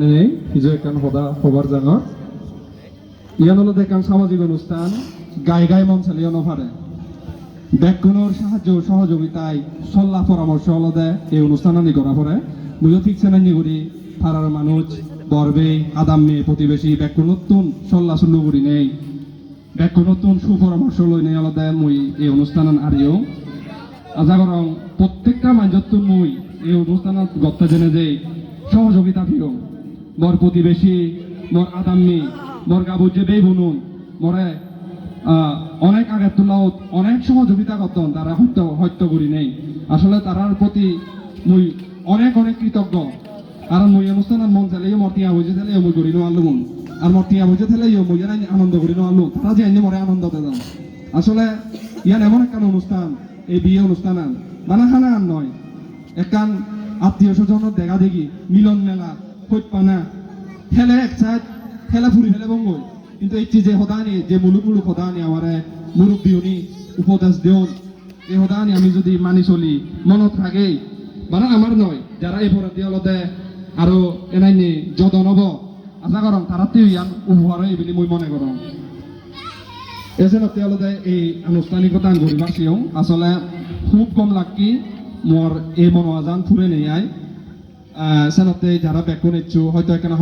নেই হিজো একান হদা হবার জাঙর ইয়ান হলো দেখান সামাজিক অনুষ্ঠান গায়ে গায়ে মঞ্চালিও নভারে ব্যাকুণর সাহায্য ও সহযোগিতায় সল্লা পরামর্শ হলো দেয় এই অনুষ্ঠান আনি করা পরে। বুঝো ঠিক চেনানি করি ফারার মানুষ, বরবে আদাম্মে প্রতিবেশী ব্যাকু নতুন সল্লা সুল্লু নেই। ব্যাকু নতুন সুপরামর্শ লই নেই হলো দেয় মুই এই অনুষ্ঠান আরিও। আজা করং, প্রত্যেকটা মানুষত্ব মুই এই অনুষ্ঠানত গত্তা জেনে যে সহযোগিতা ফিরো। মোর প্রতিবেশী মোর আদাম্মি মোর গাবু যে বেই বুনুন মরে অনেক আগের তুলাও অনেক সহযোগিতা করতেন, তারা হত্য হত্য করি নেই। আসলে তারার প্রতি মুই অনেক অনেক কৃতজ্ঞ। কারণ মুই অনুষ্ঠানের মন চাইলে মোর টিয়া বুঝে থাকলে মুই করি নোয়ালুম আর মোর টিয়া বুঝে থাকলে মুই যেন আনন্দ করি নোয়ালুম তারা যে এনে মরে আনন্দ দেন আসলে, ইয়ান এমন একখান অনুষ্ঠান, এই বিয়ে অনুষ্ঠান আন। মানে আন নয়। একান আত্মীয় স্বজনের দেখা দেখি মিলন মেলা খোঁজ পানা খেলে এক সাইড খেলা ফুরি ফেলে বঙ্গ কিন্তু এই যে সদানি, যে মুলুক মুলুক সদানি আমার মুরব্বী উনি উপদেশ দেউন এই সদানি আমি যদি মানি চলি, মনত থাকেই। মানে আমার নয়, যারা এই পরে অলতে আৰু এনাইনি যতন হব, আশা কৰম তাৰাতেও ইয়ান উপহাৰ হয় বুলি মই মনে কৰোঁ এজনত তেওঁলোকে এই আনুষ্ঠানিকতা চিওঁ আচলতে খুব কম লাগি মোৰ এই মনোয়াজান ফুৰে নেয়াই। চেনতে যারা বেকুন ইচ্ছু হয়তো এখানে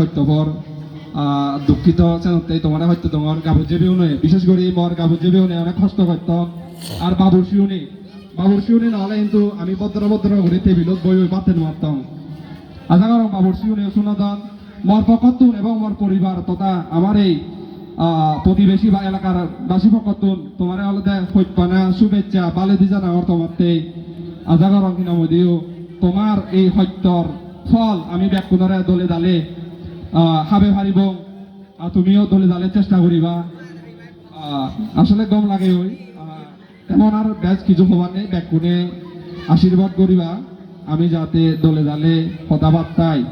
আহ, দুঃখিত। চেনতে তোমার হয়তো তোমার গাবুজেবিও নেই বিশেষ করে মোর গাবুজেবিও নেই অনেক কষ্ট করত আর বাবুর শিও নেই বাবুর শিও নেই নহলে কিন্তু আমি ভদ্র ভদ্র ঘুরে টেবিলত বই বই পাতে মারতাম আশা করো বাবুর শিও নেই সুনাদান। মোর পকতুন এবং মোর পরিবার তথা আমার এই প্রতিবেশী বা এলাকার বাসী পকতুন তোমার আলাদা সত্যনা শুভেচ্ছা বালে দি জানা তোমারতে আশা করো কিনা মদিও তোমার এই সত্যর ফল আমি ব্যাকুণরে দলে দালে আহ, হাবে আর তুমিও দলে দালে চেষ্টা করিবা। আসলে গম লাগে ওই। এমন আর ব্যাচ কিছু হবার নেই ব্যাকুণে আশীর্বাদ করিবা। আমি যাতে দলে দালে কথাবার্তায়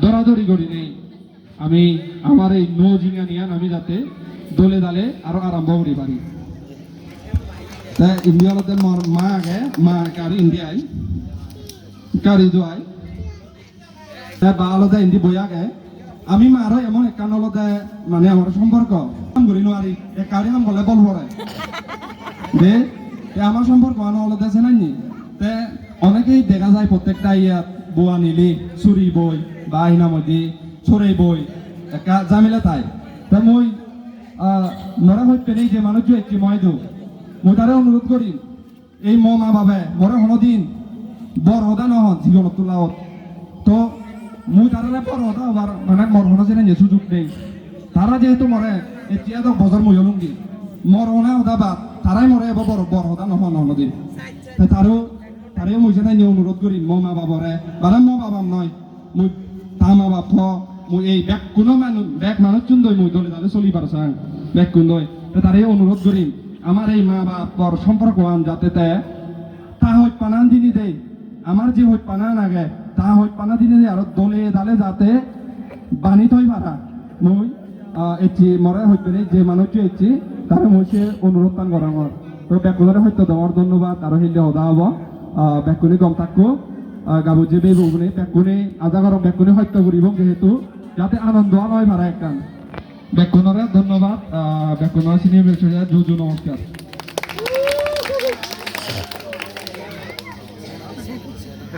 দরাদরি করি নেই। আমি আমার এই নো জিঙা নিয়ান আমি যাতে দলে দালে আরও আরম্ভ করি পারি। ইন্ডিয়াতে মা আগে মা কারি ইন্ডিয়ায় কারি যোৱাই তাই বা আলাদা হিন্দি বই আগে আমি মারো এমন একান আলাদা মানে আমার সম্পর্ক কাম করি নোৱাৰি একারি কাম করলে বল পড়ে দে আমার সম্পর্ক আনো আলাদা আছে নানি তে অনেকেই দেখা যায় প্রত্যেকটা ইয়াত বুয়া নিলি চুরি বই বা আহিনামদি চোরে বই একা জামিলা তাই। তে মই নৰা হৈ পেলাই যে মানুহ একটি মই দিওঁ। মই তাৰে অনুৰোধ কৰিম, এই ম মা বাবে, মৰে হনদিন, বৰ সদা নহন জীৱনত তোলাওত তো মই বৰ সদা হবার মানে মৰ হনা যেনে সুযোগ নেই তারা যেহেতু মরে এতিয়া তো বজাৰ মই লুঙ্গি। মর হনা সদা বাদ তারাই মরে এবার বড় বড় সদা নহন হনদিন তারও তারেও মই যেনে অনুৰোধ কৰিম ম মা বাবৰে। মানে ম বাবাম নয় মই তা মা বাপ মই এই ব্যাগ কোনো মানুহ ব্যাগ মানুষ চুন্দই মই দলে দলে চলি পারছাং ব্যাগ কুন্দই। তারে অনুরোধ করিম আমার এই মা বাপর সম্পর্ক আন যাতে তে তা হইত পানান দিনি দেই। আমার যে হইত পানান আগে তা হইত পানা দিনি আর দলে দালে যাতে বানি থই পারা মই এটি মরে হইত যে মানুষটি এটি, তারে মই সে অনুরোধ পান করা আমার তো ব্যাকুলরে হইতো দেওয়ার ধন্যবাদ আর হিলে হদা হব। ব্যাকুনি গম থাকব গাবো যে বেবো বলে ব্যাকুনি আজাগর ব্যাকুনি হত্যা করিব যেহেতু, যাতে আনন্দ হয় ভাড়া একখান ব্যাকুণরে ধন্যবাদ ব্যাকুণর সিনিয়র জুজু নমস্কার।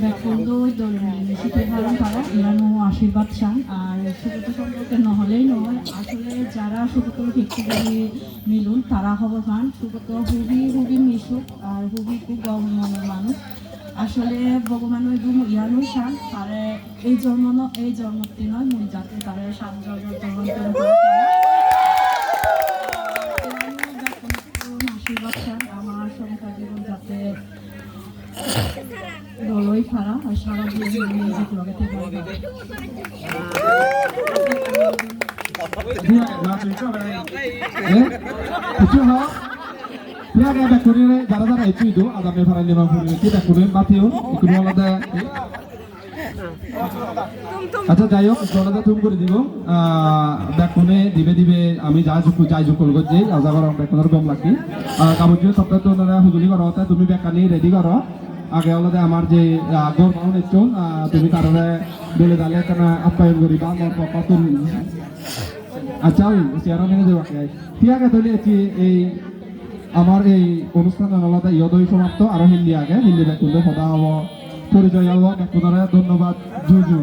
ব্যাকুণ্ড শীতের ভালো ছাড়া এরানো আশীর্বাদ চান আর সুগত সম্পর্কে নহলেই নয় আসলে যারা সুগত মিলুন তারা হব গান সুগত হুবি হুবি মিশুক আর হুবি খুব মানুষ। আসলে ভগবান ওই গুণ ইয়ানো শান তারে এই জন্ম এই জন্মটি নয় মুই যাতে তারে সাত জন্ম আশীর্বাদ চান আমার সংসার ha. Dia ga da kuri re jara jara itu itu ada me faran lima kuri kita kuri batio ikunu alada আচ্ছা যাই হোক জলাদা তুমি করে দিব। বেকুনে দিবে দিবে আমি যা জুকু যাই জুকুল করছি আজা করো বেকুনের গম লাগি। কামুজি সপ্তাহ তো হুজুরি করো তুমি বেকানি রেডি করো। আগে হলে আমার যে আগর মাউন একটু তুমি কারণে বলে দালে কেন আপ্যায়ন করি? বা আমার পাপা তুমি আচ্ছা ওই চেয়ারা মেনে দেওয়া ঠিক আছে, তাহলে এই আমার এই অনুষ্ঠান আলাদা ইয়দই সমাপ্ত। আরও হিন্দি আগে, হিন্দি বেকুন্দে সদা হব পরিচয় হব বেকুনরে ধন্যবাদ। জুজু